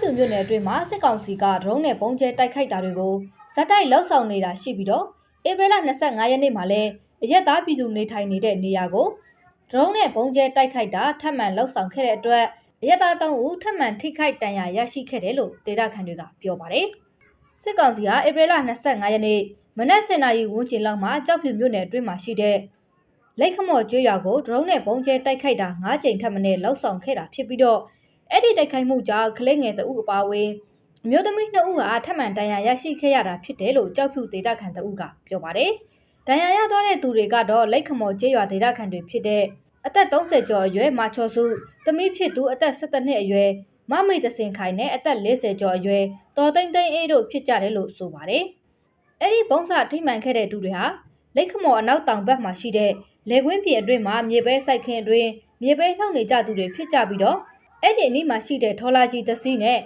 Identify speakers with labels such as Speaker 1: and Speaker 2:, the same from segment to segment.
Speaker 1: ပြူမြို့နယ်အတွင်းမှာစစ်ကောင်စီကဒရုန်းနဲ့ပုံကျဲတိုက်ခိုက်တာတွေကိုဇက်တိုက်လှုပ်ဆောင်နေတာရှိပြီးတော့ဧပြီလ25ရက်နေ့မှာလည်းအရက်သားပြည်သူနေထိုင်နေတဲ့နေရာကိုဒရုန်းနဲ့ပုံကျဲတိုက်ခိုက်တာထပ်မံလှုပ်ဆောင်ခဲ့တဲ့အတွက်အရက်သား3ဦးထပ်မံထိခိုက်ဒဏ်ရာရရှိခဲ့တယ်လို့ဒေတာခန်တွေကပြောပါတယ်စစ်ကောင်စီဟာဧပြီလ25ရက်နေ့မနက်7:00နာရီဝန်းကျင်လောက်မှာကြောက်ဖြူမြို့နယ်အတွင်းမှာရှိတဲ့လက်ခမော်ကျွေးရွာကိုဒရုန်းနဲ့ပုံကျဲတိုက်ခိုက်တာ9ကြိမ်ထပ်မံလှုပ်ဆောင်ခဲ့တာဖြစ်ပြီးတော့ အဲ့ဒီတိုက်ခိုက်မှုကြောင့်ကလေးငယ်တအုပ်အပါအဝင်အမျိုးသမီးနှစ်ဦးဟာထပ်မံဒဏ်ရာရရှိခဲ့ရတာဖြစ်တယ်လို့ကြောက်ဖြူဒေတာခန်တအုပ်ကပြောပါတယ်။ဒဏ်ရာရသွားတဲ့သူတွေကတော့လက်ခမော်ကျေးရွာဒေတာခန်တွေဖြစ်တဲ့အသက်30ကျော်အရွယ်မာချော်စုသမီးဖြစ်သူအသက်17နှစ်အရွယ်မမိတ်တစင်ခိုင်နဲ့အသက်40ကျော်အရွယ်တော်သိန်းသိန်းအေးတို့ဖြစ်ကြတယ်လို့ဆိုပါတယ်။အဲ့ဒီဘုံစာထိမှန်ခဲ့တဲ့သူတွေဟာလက်ခမော်အနောက်တောင်ဘက်မှာရှိတဲ့လေကွင်းပြည်အတွင်းမှာမြေပဲစိုက်ခင်းအတွင်းမြေပဲနှောက်နေကြသူတွေဖြစ်ကြပြီးတော့ အဲ့ဒီအနီးမှာရှိတဲ့ထော်လာကြီးတစ်စီးနဲ့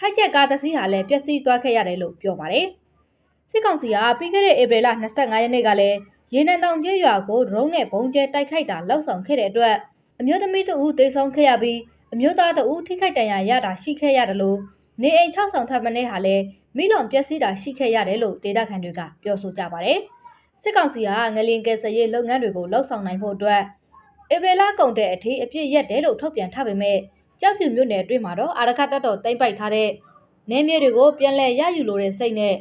Speaker 1: ဟိုက်ချက်ကားတစ်စီးဟာလည်းပျက်စီးသွားခဲ့ရတယ်လို့ပြောပါတယ်။စစ်ကောင်စီကပြီးခဲ့တဲ့ဧပြီလ25ရက်နေ့ကလည်းရေနံတောင်ကျေးရွာကိုဒရုန်းနဲ့ဘုံကျဲတိုက်ခိုက်တာလောက်ဆောင်ခဲ့တဲ့အတွက်အမျိုးသမီးတဦးသေဆုံးခဲ့ရပြီးအမျိုးသားတဦးထိခိုက်ဒဏ်ရာရတာရှိခဲ့ရတယ်လို့နေအိမ်6ဆောင်ထပ်မင်းဟာလည်းမိလွန်ပျက်စီးတာရှိခဲ့ရတယ်လို့ဒေတာခန်တွေကပြောဆိုကြပါတယ်။စစ်ကောင်စီကငလင်ကယ်ဆယ်ရေးလုပ်ငန်းတွေကိုလှုပ်ဆောင်နိုင်ဖို့အတွက်ဧပြီလကုန်တဲ့အထိအပြည့်ရက်တယ်လို့ထုတ်ပြန်ထားပေမဲ့ ကြောက်ဖြူမြို့နယ်အတွင်းမှာတော့အာရခတပ်တော်တင်ပိုက်ထားတဲ့နေမြေတွေကိုပြန်လည်ရယူလိုတဲ့စိတ်နဲ့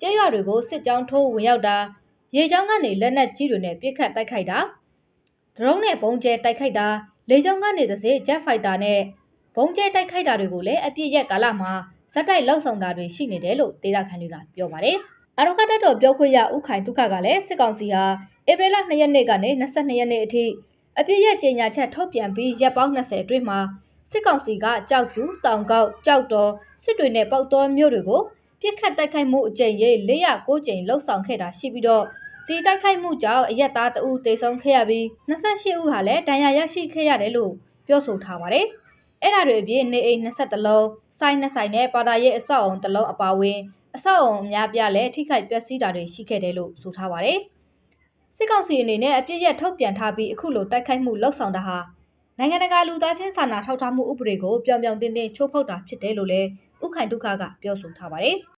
Speaker 1: ကျေးရွာတွေကိုစစ်ကြောင်းထိုးဝင်ရောက်တာရေချောင်းကနေလက်နက်ကြီးတွေနဲ့ပစ်ခတ်တိုက်ခိုက်တာဒရုန်းနဲ့ဘုံကျဲတိုက်ခိုက်တာလေကြောင်းကနေသစေဂျက်ဖိုက်တာနဲ့ဘုံကျဲတိုက်ခိုက်တာတွေကိုလည်းအပြည့်ရက်ကာလမှာဇက်တိုက်လောက်ဆောင်တာတွေရှိနေတယ်လို့ဒေတာခန်တွေကပြောပါတယ်အာရခတပ်တော်ပြောခွင့်ရဥခိုင်ဒုက္ခကလည်းစစ်ကောင်စီဟာဧပြီလ2ရက်နေ့ကနေ22ရက်နေ့အထိအပြည့်ရက်ကြေညာချက်ထုတ်ပြန်ပြီးရက်ပေါင်း20အတွင်းမှာ စစ်ကောင်စီကကြောက်ဖြူတောင်ကောက်ကြောက်တော်စစ်တွေနဲ့ပောက်တော်မြို့တွေကိုပြစ်ခတ်တိုက်ခိုက်မှုအကြိမ်ရေ409ကြိမ်လှုပ်ဆောင်ခဲ့တာရှိပြီးတော့ဒီတိုက်ခိုက်မှုကြောင့်အရက်သားတအုပ်တေဆုံးခဲ့ရပြီး28ဦးဟာလည်းဒဏ်ရာရရှိခဲ့ရတယ်လို့ပြောဆိုထားပါတယ်။အဲ့ဒါတွေအပြင်နေအိမ်20လုံးစိုင်းနှစ်ဆိုင်နဲ့ပါတာရဲ့အဆောက်အုံတစ်လုံးအပါအဝင်အဆောက်အုံအများပြားလည်းထိခိုက်ပျက်စီးတာတွေရှိခဲ့တယ်လို့ဆိုထားပါတယ်။စစ်ကောင်စီအနေနဲ့အပြစ်ရထုတ်ပြန်ထားပြီးအခုလိုတိုက်ခိုက်မှုလှုပ်ဆောင်တာဟာ နိုင်ငံတကာလူသားချင်းစာနာထောက်ထားမှုဥပဒေကိုပြောင်ပြောင်တင်းတင်းချိုးဖောက်တာဖြစ်တယ်လို့လည်းဥခိုင်ဒုက္ခကပြောဆိုထားပါတယ်။